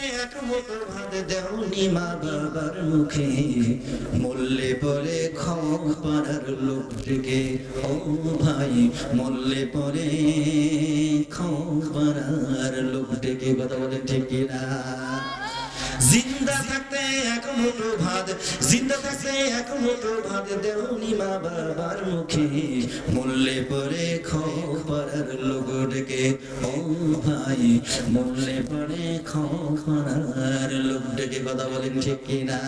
এক ভাত দেওনি মা বাবার মুখে। মল্লে পরে খাও পাড়ার লোকটিকে, ও ভাই, মল্লে পরে খাও পাড়ার লোকটিকে। কথা বলে ঠিক কিনা? জিন্দা থাকতে এক মুঠো ভাত, জিন্দা থাকতে এক মুঠো ভাত দেওনি মা বাবার মুখে। মরলে পরে পাড়ার লোক ডেকে, ও ভাই, মরলে পরে পাড়ার লোক ডেকে। কথা বলেন ঠিক কিনা?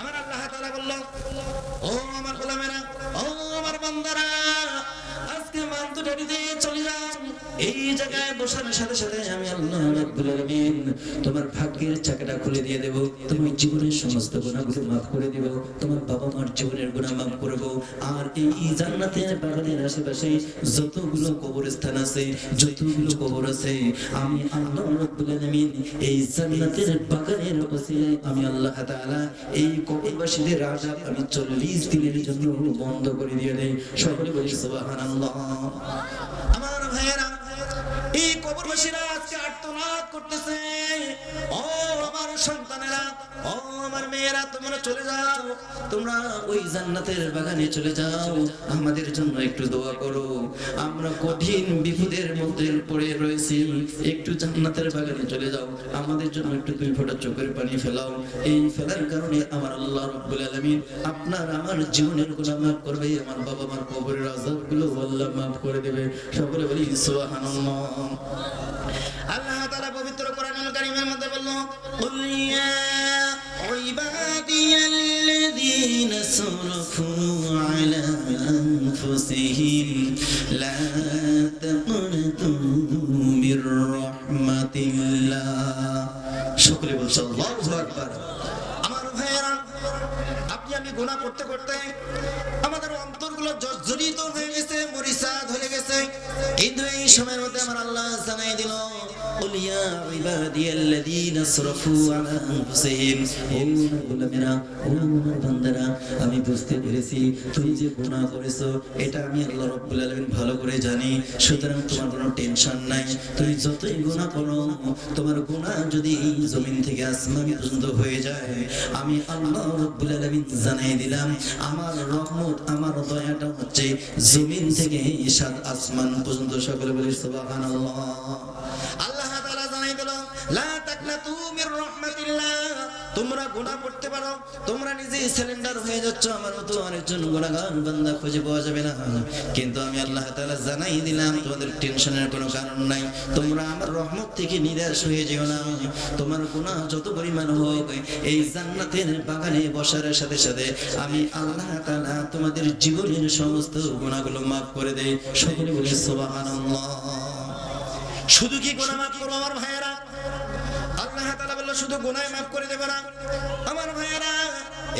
আমার আল্লাহ তাআলা বলল, ও আমার গোলামেরা, ও আমার বান্দারা, আজকে মান্ত ডেরিতে চলে যান। এই জায়গায় বসার সাথে সাথে আমি আল্লাহ রাব্বুল তোমার ভাগ্যের চাকাটা খুলে দিয়ে দেব তোমার জীবনের সমস্ত গুনাহগুলো মাফ করে দেব, তোমার বাবা মার জীবনের গুনাহ মাফ করব। আর এই জান্নাতের বাগানের আশেপাশে যতগুলো কবরস্থান আছে, যতগুলো কবর আছে, আমি আল্লাহ রাব্বুল আলামিন এই জান্নাতের বাগানের ওসিলায় আমি আল্লাহ তাআলা এই কবরবাসীদের আযাব আমি 40 দিনের জন্য বন্ধ করে দিয়ে দেই। সকলে বলি সুবহানাল্লাহ। আমার ভাইয়েরা এই আজকে আর্তনাদ করতেছে। ও আমার সন্তানেরা, ও আমার মেয়েরা, তোমরা চলে যাও। তোমরা ওই জান্নাতের বাগানে চলে যাও। আমাদের জন্য একটু দোয়া করো। আমরা কঠিন বিপদের মধ্যে পড়ে রয়েছি। একটু জান্নাতের বাগানে চলে যাও। আমাদের জন্য একটু দুই ফোঁটা চোখের পানি ফেলাও। এই ফেলার কারণে আমার আল্লাহ রব্বুল আলামিন আপনার, আমার জীবনের মাফ করবে। আমার বাবা মার কবরের আযাবগুলো আল্লাহ মাফ করে দেবে। সকলে বলি, সুবহানাল্লাহ। আল্লাহ তাআলা পবিত্র কোরআনুল কারীমের মধ্যে বলল, কুল ইয়া ইবাদিয়াল্লাযীনা আসরাফু আলা আনফুসিহিম, লা তাকনাতু মির রাহমাতিল্লাহ শুকরিয়া বলছে, আল্লাহু আকবার। আমার ভাইয়েরা, আপনি আমি গুনাহ করতে করতে عبادي الذين اسرفوا على انفسهم ও গোলামেরা ও আমার বান্দারা আমি বুঝতে পেরেছি তুমি যে গুনাহ করেছো এটা আমি আল্লাহ রাব্বুল আলামিন ভালো করে জানি সুতরাং তোমার কোনো টেনশন নাই তুমি যতই গুনাহ করো তোমার গুনাহ যদি এই জমিন থেকে আসমান পর্যন্ত হয়ে যায় আমি আল্লাহ রাব্বুল আলামিন জানাই দিলাম আমার রহমত আমার দয়াটা হচ্ছে জমিন থেকে সাত আসমান পর্যন্ত সকলে বলে সুবহানাল্লাহ তোমরা করতে পারো। তোমরা নিজেই সিলিন্ডার হয়ে যাচ্ছ। আমার মতো অনেকজন বান্দা খুঁজে পাওয়া যাবে না। কিন্তু আমি আল্লাহ জানাই দিলাম, তোমাদের টেনশনের কোনো কারণ নাই। তোমরা আমার রহমত থেকে নিরাশ হয়ে যেও না। তোমার যত পরিমাণ হোক, এই জান্নাতের বাগানে বসার সাথে সাথে আমি আল্লাহ তোমাদের জীবনের সমস্ত গুনাহগুলো মাফ করে দেই। সকলে বলে শুধু কি গুনাহ মাফ করব আমার ভাইয়েরা? আল্লাহ শুধু গুনাহ মাফ করে দেব না। আমার ভাইয়েরা,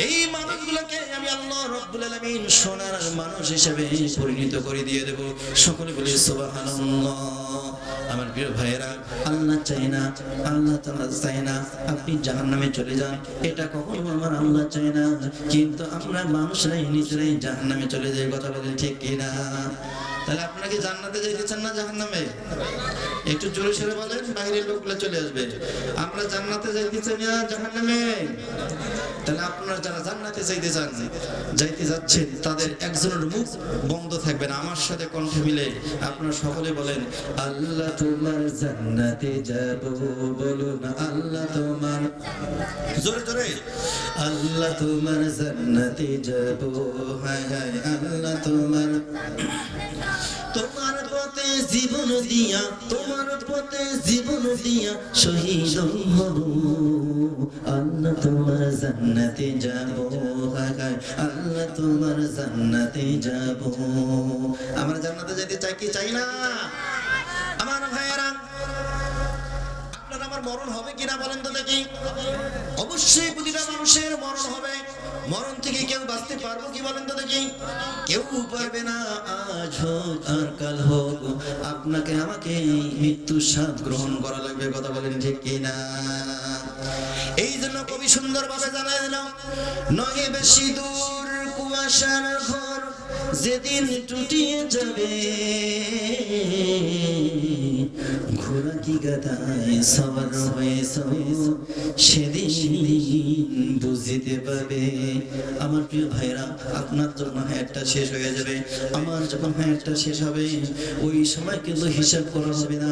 এই মানুষগুলোকে আমি আল্লাহ রব্বুল আলামিন সোনার মানুষ হিসেবে পরিণত করে দিয়ে দেব। সকলে বলি, সুবহানাল্লাহ। আমার প্রিয় ভাইয়েরা, আল্লাহ চাই না, আল্লাহ তাআলা চাই না আপনি জাহান্নামে চলে যান। এটা কখনো আমার আল্লাহ চাই না। কিন্তু আমরা মানুষরাই নিজেরাই জাহান্নামে চলে যাই। কথা বলেন ঠিক কিনা? তাহলে আপনাকে জান্নাতে যাইতে চান না জাহান্নামে? একটু জোরে সরে বলেন, বাইরের লোকগুলো চলে আসবে। আমরা জান্নাতে যাইতে চাই না জাহান্নামে? তাহলে আপনারা যারা জান্নাতে যাইতে চান, যাইতে যাচ্ছেন, তাদের একজনের মুখ বন্ধ থাকবে না, আমার সাথে কণ্ঠ মিলে আপনারা সকলে বলেন, আল্লাহ তোমার জান্নাতে যাব বলুন, আল্লাহ তোমার জোরে জোরে, আল্লাহ তোমার জান্নাতে যাব, হায় হায় জীবন দিয়া, তোমার পথে জীবন দিয়া শহীদ হব। আল্লাহ তোমার জান্নাতে যাব আল্লাহ তোমার জান্নাতে যাব। আমরা জান্নাতে যেতে চাই কি চাই না? আমার ভাইয়েরা, আপনার আমার মরণ হবে কিনা বলেন তো দেখি। অবশ্যই প্রতিটা মানুষের মরণ হবে। মরণ থেকে কেউ বাঁচতে পারব কি বলেন তো দেখি? কেউ পারবে না, আজ হোক আর কাল হোক। আপনাকে, আমাকে মৃত্যু স্বাদ গ্রহণ করা লাগবে, কথা বলেন ঠিক কিনা এই জন্য কবি সুন্দর ভাবে জানাই দিলাম, নহে বেশি দূর কুয়াশার ঘর, যেদিন টুটিয়ে যাবে ঘোড়া কি গাদায় সবার সেদিন বুঝিতে পাবে আমার প্রিয় ভাইরা, আপনার যখন হায়াতটা শেষ হয়ে যাবে, আমার যখন হায়াতটা শেষ হবে, ওই সময় কিন্তু হিসাব করা হবে না।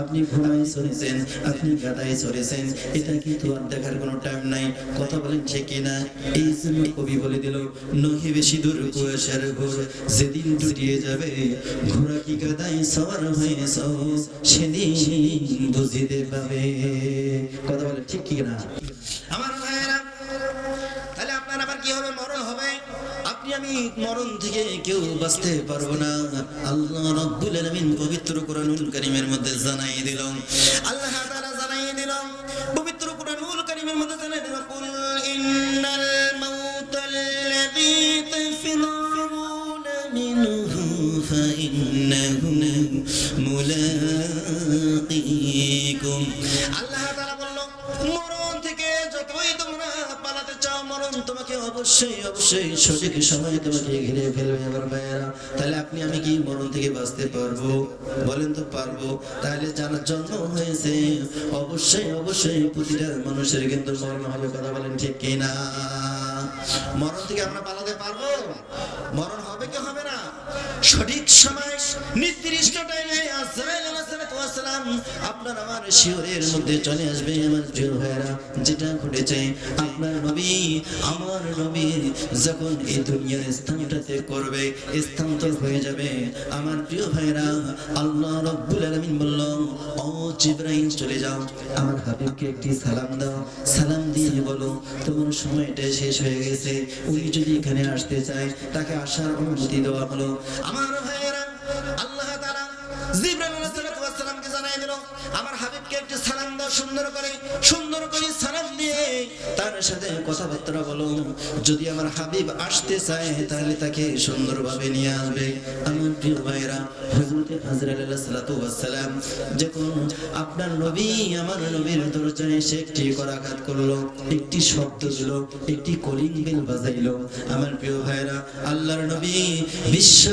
আপনি ঘোড়ায় চলেছেন, আপনি গাদায় চলেছেন, এটা কিন্তু আর দেখার কোনো টাইম নাই। কথা বলেন ঠিক না এই জন্য কবি বলে দিল, নহি বেশি দূর কুয়াশার ঘোর, যেদিন ডুবিয়ে যাবে, ঘোড়া কি গাদায় সবার হয়েছ সেদিন বুঝিতে পাবে। কথা বলে ঠিক কি না আমার ভাইয়েরা, তাহলে আপনার আবার কি হবে? মরণ হবে। আপনি, আমি মরণ থেকে কেউ বাঁচতে পারব না। আল্লাহ রব্বুল আলামিন পবিত্র কোরআনুল কারীমের মধ্যে জানাই দিল। আল্লাহ তাআলা জানাই দিল, পবিত্র কোরআনুল কারীমের মধ্যে জানাই দিল, কুল ইন্নাল মাউতাল্লাযী তাফিরুনা মিনহু, ফাইন্নাহু মুলাকীকুম সঠিক তোমাকে ঘিরে ফেলবে আমার ভাইয়েরা। তাহলে আপনি, আমি কি মরণ থেকে বাঁচতে পারব? বলেন তো পারব। তাহলে জানার জন্ম হয়েছে, অবশ্যই অবশ্যই প্রতিটা মানুষের কিন্তু মরণ হবে, কথা বলেন ঠিক কিনা? মরণ থেকে আমরা পালাতে পারব? মরণ সঠিক সময়, নির্দিষ্ট টাইমে আপনার আমার শিওরের মধ্যে চলে আসবে, আমার প্রিয় ভাইরা যেটা ঘটেছে, আপনার নবী, আমার নবী যখন এই দুনিয়ার স্থানটাতে করবে স্থানান্তর হয়ে যাবে। আমার প্রিয় ভাইরা আল্লাহ রব্বুল আলামিন বলল, ও জিব্রাইল, চলে যাও। আমার হাবিবকে একটি সালাম দাও। সালাম দিয়ে বলো, তোমার সময়টা শেষ হয়ে গেছে। উনি যদি এখানে আসতে চায়, তাকে আসার অনুমতি দেওয়া হলো। আমার ভাইয়েরা আল্লাহ তাআলা জিবরাইল আলাইহিস সালামকে জানাই দিল, আমার হাবিবকে একটি সালাম দাও সুন্দর করে সাথে কথাবার্তা বলো। যদি আমার হাবিব আসতে চায়, তাহলে তাকে সুন্দরভাবে নিয়ে আসবে। আমার প্রিয় ভাইরা আল্লাহর নবী বিশ্ব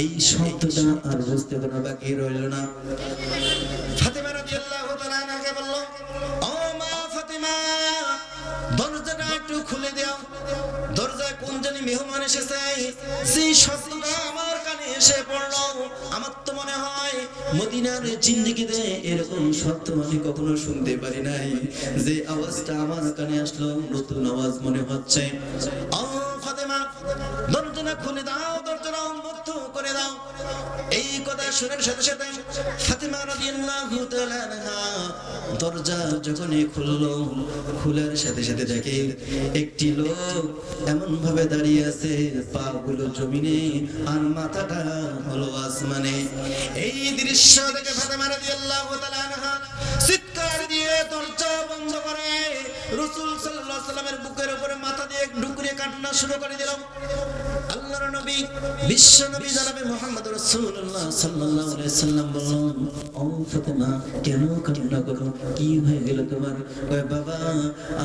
এই শব্দটা আর বুঝতে কোনো বাকি রইল না। মেহমান এসেছে। সেই শব্দটা আমার কানে এসে পড়ল। আমার তো মনে হয় মদিনার জিন্দিগিতে এরকম শব্দ আমি কখনো শুনতে পারি নাই। যে আওয়াজটা আমার কানে আসলো, নতুন আওয়াজ মনে হচ্ছে। ও শোনার সাথে সাথে ফাতেমা রাদিয়াল্লাহু তাআলা দরজা যখনই খুললো, খোলার সাথে সাথে দেখে একটি লোক এমন ভাবে দাঁড়িয়ে আছে পা গুলো জমিনে আর মাথাটা হলো আসমানে। এই দৃশ্য দেখে ফাতেমা রাদিয়াল্লাহু তাআলা চিৎকার দিয়ে দরজা বন্ধ করে। রাসূল আলাইহি সাল্লামের বুকের উপরে মাথা দিয়ে শুরু করে দিল। আল্লাহর নবী, বিশ্ব নবী জানাবে মুহাম্মদ সাল্লাম ও ফাতেমা, কেন কান্না করো? কি হয়ে গেল তোমার? কয়, বাবা,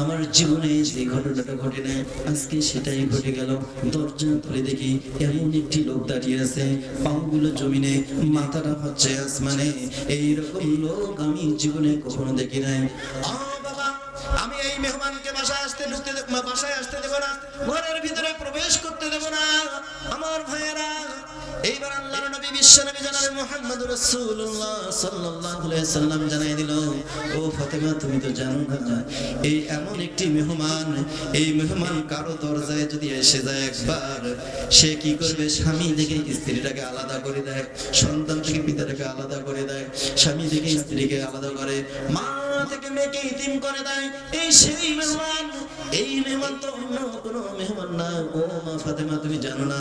আমার জীবনে যে ঘটনাটা ঘটে না আজকে সেটাই ঘটে গেল। দরজা খুলে দেখি এমন একটি লোক দাঁড়িয়ে আছে, পাগুলো জমিনে, মাথাটা হচ্ছে আসমানে। এইরকম লোক আমি জীবনে কখনো দেখি নাই। আমি এই মেহমানকে বাসায় আসতে ঢুকতে বাসায় আসতে দেব না, ঘরের ভিতরে প্রবেশ করতে দেব না। আমার ভাইয়েরা দিল তুমি এই এমন একটি মেহমান, এই মেহমান কারও দরজায় যদি এসে যায় একবার, সে কি করবে? স্বামী স্ত্রীটাকে আলাদা করে দেয়, সন্তান থেকে পিতাটাকে আলাদা করে দেয়, স্বামী থেকে স্ত্রীকে আলাদা করে। মা থেকে মেয়েকে ইতিম করে দেয়। এই সেই মেহমান, এই মেহমান তো অন্য কোনো মেহমান না। ও মা ফাতেমা, তুমি জানো না।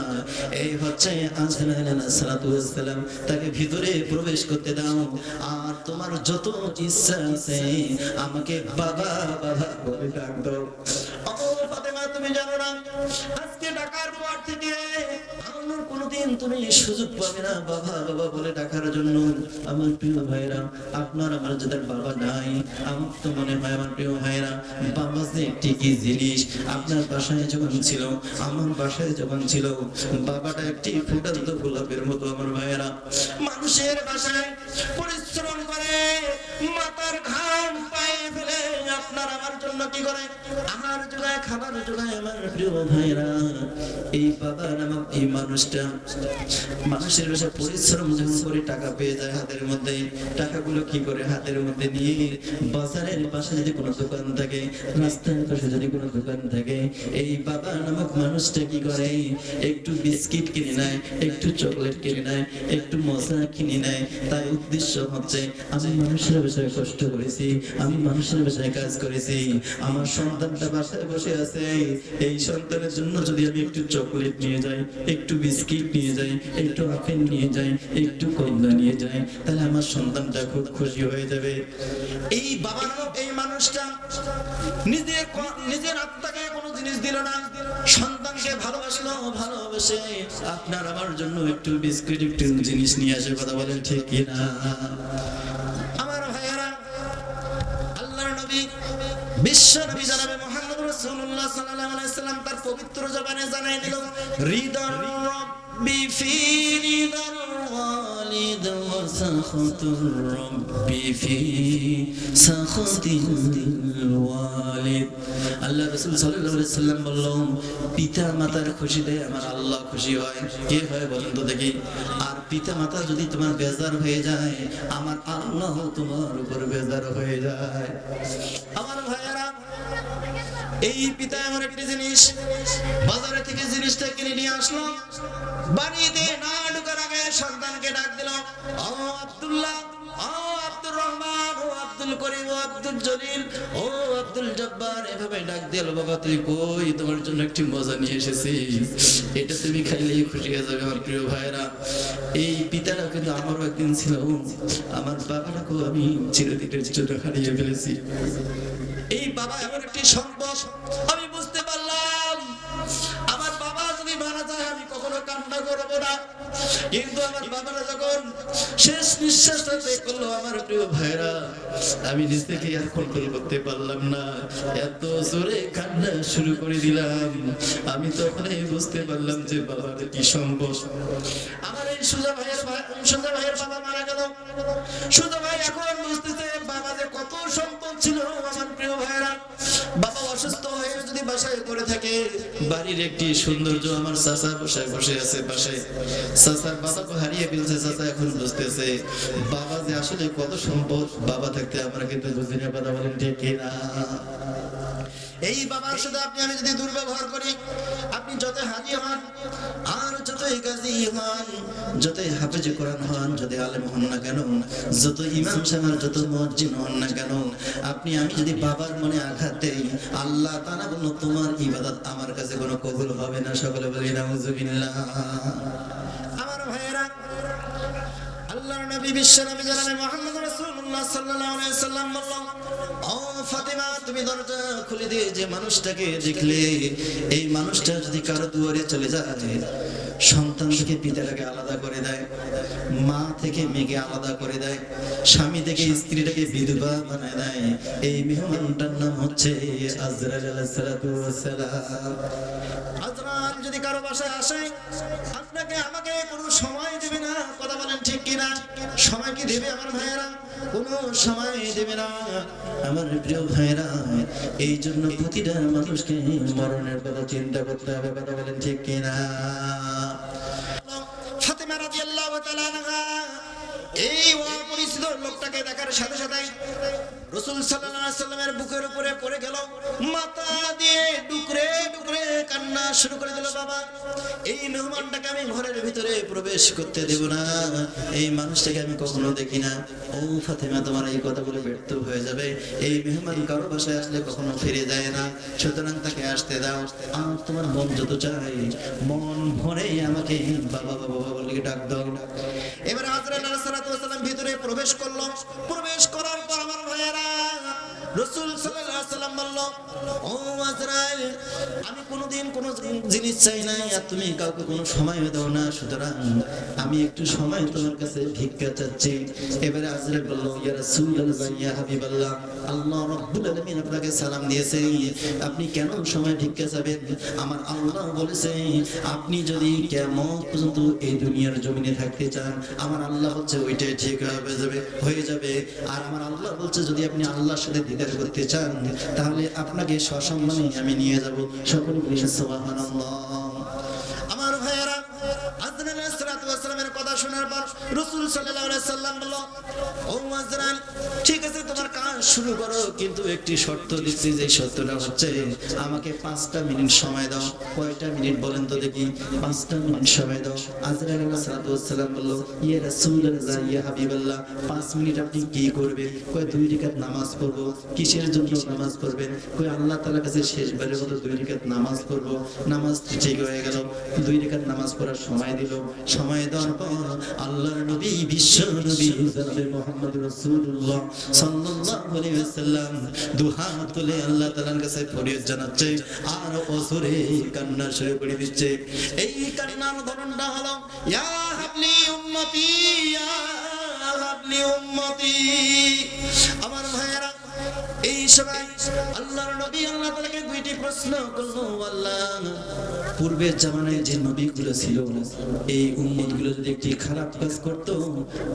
এই হচ্ছে তাকে ভিতরে প্রবেশ করতে দাও। আর তোমার যত ইচ্ছা আছে, আমাকে বাবা বাবা বলে ডাক দাও। ও ফাতেমা, তুমি জানো না। আজকে ডাকার পর থেকে কোনোদিন তুমি সুযোগ পাবে না? বাবা বাবা বলে ডাকার জন্য। আমার প্রিয় ভাইরা আপনার আমার যাদের বাবা নাই, আমার তো মনে হয় আমার প্রিয় ভাইরা বাবা যে একটি কি জিনিস, আপনার বাসায় যখন ছিল, আমার বাসায় যখন ছিল, বাবাটা একটি ফুটন্ত গোলাপের মতো আমার ভাইয়েরা। মানুষের বাসায় পরিশ্রম একটু বিস্কিট কিনে নেয়, একটু চকলেট কিনে নেয়, একটু মশলা কিনে নেয়। তাই উদ্দেশ্য হচ্ছে, আমি মানুষের বিষয়ে কষ্ট করেছি, আমি মানুষের বিষয়ে কাজ করেছি, আমার সন্তানটা বাসায় বসে আছে। এই সন্তানের জন্য যদি আমি একটু চকলেট নিয়ে যাই, একটু বিস্কিট নিয়ে যাই, একটু আপেল নিয়ে যাই, একটু কমলা নিয়ে যাই, তাহলে আমার সন্তানটা খুব খুশি হয়ে যাবে। এই বাবা নামক এই মানুষটা নিজের নিজের আত্মাকে কোনো জিনিস দিল না। সন্তানকে ভালোবাসলো, ভালোবেসে আপনার আমার জন্য একটু বিস্কুট, একটু জিনিস নিয়ে আসে, কথা বলেন ঠিক কিনা আমার ভাইয়েরা, আল্লাহর নবী, বিশ্ব নবী জানাবে রাসূলুল্লাহ সাল্লাল্লাহু আলাইহি সাল্লাম তার পবিত্র জবানে জানাই দিল রব্বি ফি ওয়ালিদ রব্বি ফি ওয়ালিদ। আল্লাহ রাসূল সাল্লাল্লাহু আলাইহি সাল্লাম বলল পিতা মাতার খুশিতে আমার আল্লাহ খুশি হয়। কে হয় বলেন তো দেখি। আর পিতা মাতা যদি তোমার বেজার হয়ে যায়, আমার আল্লাহ তোমার উপর বেজার হয়ে যায়। আমার ভাইয়েরা এই পিতা এমন একটি জিনিস, বাজারে থেকে জিনিসটা কিনে নিয়ে আসলো, বাড়িতে না ঢুকার আগে সন্তানকে ডাক দিল, ও আব্দুল্লাহ, ও আব্দুর রহমান, ও আব্দুল করিম, ও আব্দুল জলিল, ও আব্দুল জব্বার। এভাবে ডাক দিল বাবা, তুই কই? তোমার জন্য একটি মজা নিয়ে এসেছি। এটা তুমি খাইলেই খুশি হয়ে যাবে আমার প্রিয় ভাইরা এই পিতাটা কিন্তু আমারও একদিন ছিল আমার বাবাটাকেও আমি চিরদিনের জন্য হারিয়ে ফেলেছি। এই বাবা এমন একটি সম্পদ আমি বুঝতে পারলাম, আমার বাবা যদি মারা যায়, আমি কখনো কান্না করব না। কিন্তু আমার বাবারা যখন শেষ নিঃশ্বাসটা ত্যাগ করল, আমার প্রিয় ভাইরা আমি নিজ থেকে আর কন্ট্রোল করতে পারলাম না। এত জোরে কান্না শুরু করে দিলাম। আমি তখনই বুঝতে পারলাম যে বাবার কি সম্ভব আমার এই সুজা ভাইয়ের ভাই সুজা ভাইয়ের বাবা মারা গেল। সুজা ভাই এখন বুঝতেছে বাবা যে কত সম্পদ ছিল, আমার প্রিয় ভাইয়েরা বাবা অসুস্থ হয়ে যদি বাসায় পড়ে থাকে। বাড়ির একটি সৌন্দর্য আমার চাচা বসায় বসে আছে পাশে। চাচার বাবাকে হারিয়ে ফেলছে চাচা এখন বুঝতেছে। বাবা যে আসলে কত সম্পদ বাবা থাকতে আমরা কিন্তু বুঝি না কথা বলেন ঠিক না? এই বাবার সাথে আপনি আমি যদি দুর্ব্যবহার করি আপনি যত হাজি হন যতই হাফেজ কোরআন হন যদি আলেম হন না কেন যত ইমাম সাহেব, যত মসজিদ হন না কেন, আপনি, আমি যদি বাবার মনে আঘাত দেই, আল্লাহ তাআলা বলল, তোমার ইবাদত আমার কাছে কোনো কবুল হবে না। সকলে বলি নাউজুবিল্লাহ আমার ভাইয়েরা, আল্লাহর নবী বিশ্ব নবী জানাবে মুহাম্মদ রাসূলুল্লাহ সাল্লাল্লাহু আলাইহি সাল্লাম বলল, ও ফাতিমা, তুমি দরজা খুলে দিয়ে যে মানুষটাকে দেখলে, এই মানুষটা যদি কারও দুয়ারে চলে যায় সন্তান থেকে পিতাটাকে আলাদা করে দেয়। মা থেকে মেয়েকে আলাদা করে দেয়, স্বামী থেকে স্ত্রীটাকে বিধবা বানায় দেয়। এই মেহমানটার নাম হচ্ছে আজরাইল যদি কারও বাসায় আসে, আপনাকে, আমাকে কোনো সময় দেবে না। কথা বলেন ঠিক কিনা? সময় কি দেবে আমার ভাইয়েরা? কোনো সময় আমার প্রিয় এই জন্য প্রতিটা মানুষকে মরণের কথা চিন্তা করতে হবে। কথা বলেন ঠিক কিনা ফাতেমা রাদিয়াল্লাহু তাআলা আনহা এই অপরিচিত লোকটাকে দেখার সাথে সাথে। রসুল সাল্লামের বুকের উপরে পড়ে গেল মাথা দিয়ে শুরু করে দিল, বাবা, এই মেহমানটাকে আমি ঘরের ভিতরে প্রবেশ করতে দেব না। এই মানুষটাকে আমি কখনো দেখি না। ও ফাতেমা, তোমার এই কথা বলে ব্যর্থ হয়ে যাবে। এই মেহমান কারও বাসায় আসলে কখনো ফিরে যায় না। সুতরাং তাকে আসতে দাও। আর তোমার মন যত চাই মন ভরে আমাকে বাবা বাবা বাবা বলে ডাক দাও। এবার হাজরা আল্লাহ সাল্লাল্লাহু আলাইহি ভিতরে প্রবেশ করল। প্রবেশ করার পর আমার ভাইয়েরা রসুল সাল্লাম বলল, ও আজরাইল আমি কোনোদিন কোনো জিনিস চাই নাই আর তুমি কাউকে কোনো সময় দাও না। সুতরাং আমি একটু সময় তোমার কাছে ভিক্ষা চাচ্ছি। এবারে আজরাইল বলল, ইয়া রাসূলুল্লাহ, ইয়া হাবিবাল্লাহ, আল্লাহ রাব্বুল আলামিন আপনাকে সালাম দিয়েছে। আপনি কেন সময় ভিক্ষা চাবেন? আমার আল্লাহ বলেছে, আপনি যদি কেমন পর্যন্ত এই দুনিয়ার জমিনে থাকতে চান, আমার আল্লাহ হচ্ছে ওইটাই ঠিক হয়ে যাবে হয়ে যাবে। আর আমার আল্লাহ বলছে, যদি আপনি আল্লাহর সাথে দিদার করতে চান, তাহলে আপনাকে সসম্মানে আমি নিয়ে যাব। সকলে বলি আমার ভাইয়েরা আজরাইল কথা শোনার পর রসুল সাল্লাম বলল, ও আজরাইল ঠিক আছে শুরু করো, কিন্তু একটি শর্ত দিচ্ছি, যে শর্তটা হচ্ছে আমাকে পাঁচটা মিনিট সময় দাও। কয়টা মিনিট বলেন তো দেখি। পাঁচটা মিনিট সময় দাও। সালাম বলল, ইয়া হাবিবাল্লাহ, পাঁচ মিনিট আপনি কি করবেন? কয়, দুই নামাজ কিসের জন্য নামাজ পড়বেন? কয়, আল্লাহ কাছে শেষবারের মতো দুই নামাজ পড়ব। নামাজ ঠিক হয়ে গেল। দুই রেখাত নামাজ পড়ার সময় দিল। সময় দেওয়ার পর আল্লাহর নবী, বিশ্ব নবী মুহাম্মদ রাসূলুল্লাহ সাল্লাল্লাহু আলাইহি ওয়াসাল্লাম দুহাত তুলে আল্লাহ তাআলার কাছে ফরিয়াদ জানাচ্ছে, আর অসুরে কান্না শুরু করে দিচ্ছে। এই কান্নার ধরনটা হলো, ইয়া হাবলি উম্মতি, ইয়া হাবলি উম্মতি, আমার এই সময় আল্লাহর নবী আল্লাহ তাআলাকে দুইটি প্রশ্ন করল, আল্লাহ, পূর্বের জামানায় যে নবীগুলো ছিল, এই উম্মতগুলো যদি একটি খারাপ কাজ করত,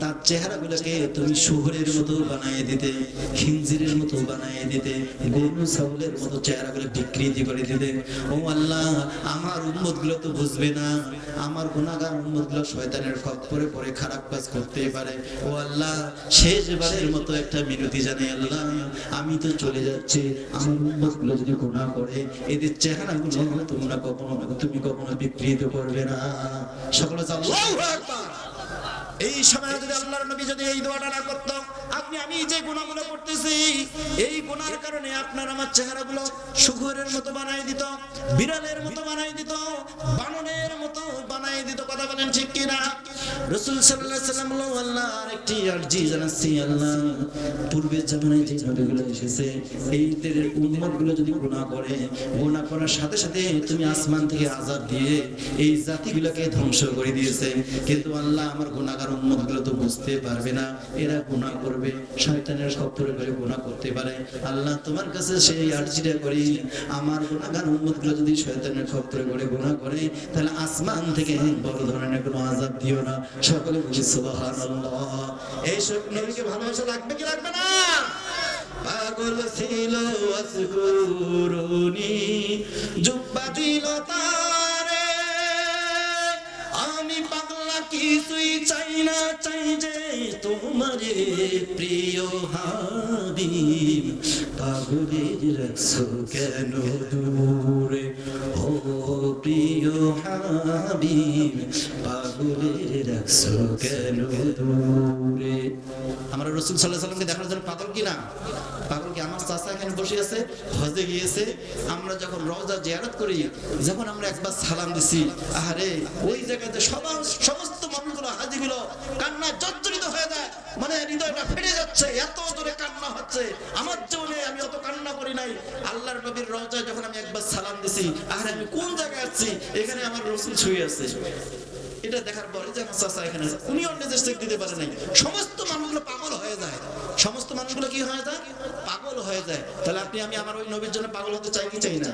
তার চেহারাগুলোকে তুমি শুহরের মতো বানিয়ে দিতে খিনজিরের মতো বানিয়ে দিতে, গরু, ছাগলের মতো চেহারাগুলো বিকৃতি করে দিতে। ও আল্লাহ, আমার উম্মতগুলো তো বুঝবে না, আমার গুনাহগার উম্মতগুলো শয়তানের খপ্পরে পরে খারাপ কাজ করতে পারে। ও আল্লাহ, শেষবারের মতো একটা মিনতি জানে আল্লাহ, আমি তো চলে যাচ্ছে। আমার উম্মতগুলো যদি গুনাহ করে, এদের চেহারাগুলো তোমরা কখনো তুমি কখনো বিকৃত করবে না। সকলে আল্লাহু এই সময় যদি আল্লাহর নবী যদি এই দোয়াটা না করতো, আপনি, আমি যে গুণাগুলো করতেছি, এই গুনার কারণে আপনার আমার চেহারাগুলো শুকুরের মতো বানাই দিত, বিড়ালের মতো বানাই দিত, বানরের মতো বানাই দিত, কথা বলেন ঠিক কিনা? রসুল আলাইহি সাল্লাম আরজি জানাচ্ছি আল্লাহ পূর্বের জামানায় যে এসেছে এইদের উম্মতগুলো যদি গুনাহ করে, গুনাহ করার সাথে সাথে তুমি আসমান থেকে আযাব দিয়ে এই জাতিগুলোকে ধ্বংস করে দিয়েছে। কিন্তু আল্লাহ আমার গুনাহগার উম্মতগুলো তো বুঝতে পারবে না। এরা গুনাহ করবে, শয়তানের খপ্পরে করে গুনাহ করতে পারে। আল্লাহ তোমার কাছে সেই আরজিটা করি, আমার গুনাহগার উম্মতগুলো যদি শয়তানের খপ্পরে করে গুনাহ করে, তাহলে আসমান থেকে বড় ধরনের কোনো আযাব দিও না। সকলে বলি সুবহানাল্লাহ। এই সব নবীকে ভালোবাসা লাগবে কি লাগবে না? পাগল ছিল আসগুরুনি জুব্বা দিল তারে কিছুই চাই না, চাই যে তোমারে প্রিয় হাবিব। পাগলের রাখছো কেন দূরে? ও প্রিয় হাবিব, পাগলের রাখছো কেন দূরে? আমরা রসুল সাল্লাহ সাল্লামকে দেখার জন্য পাগল কিনা পাগল কি? আমার চাচা এখানে বসে আছে, হজে গিয়েছে। আমরা যখন রওজা জিয়ারত করি, যখন আমরা একবার সালাম দিছি আরে ওই জায়গাতে সবার সমস্ত মানুষগুলো কান্না জর্জরিত হয়ে যায়। মানে হৃদয়টা ফেটে যাচ্ছে, এত জোরে কান্না হচ্ছে। আমার জীবনে আমি অত কান্না করি নাই। আল্লাহর নবীর রওজায় যখন আমি একবার সালাম দিছি আরে আমি কোন জায়গায় আছি এখানে আমার রসুল শুয়ে আছে। এটা দেখার পরে যে আমার চাচা এখানে উনি অন্য দেশ দিতে পারে নাই। সমস্ত মানুষগুলো পাগল হয়ে যায়। সমস্ত মানুষগুলো কি হয়ে যায়? পাগল হয়ে যায়। তাহলে আপনি, আমি আমার ওই নবীর জন্য পাগল হতে চাই কি চাই না?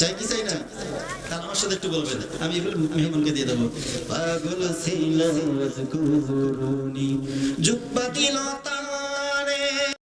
চাই কি চাই না? তাহলে আমার সাথে একটু বলবেন। আমি এগুলো মেহমানকে দিয়ে দেবো। পাগল ছিল যুগপাতি তার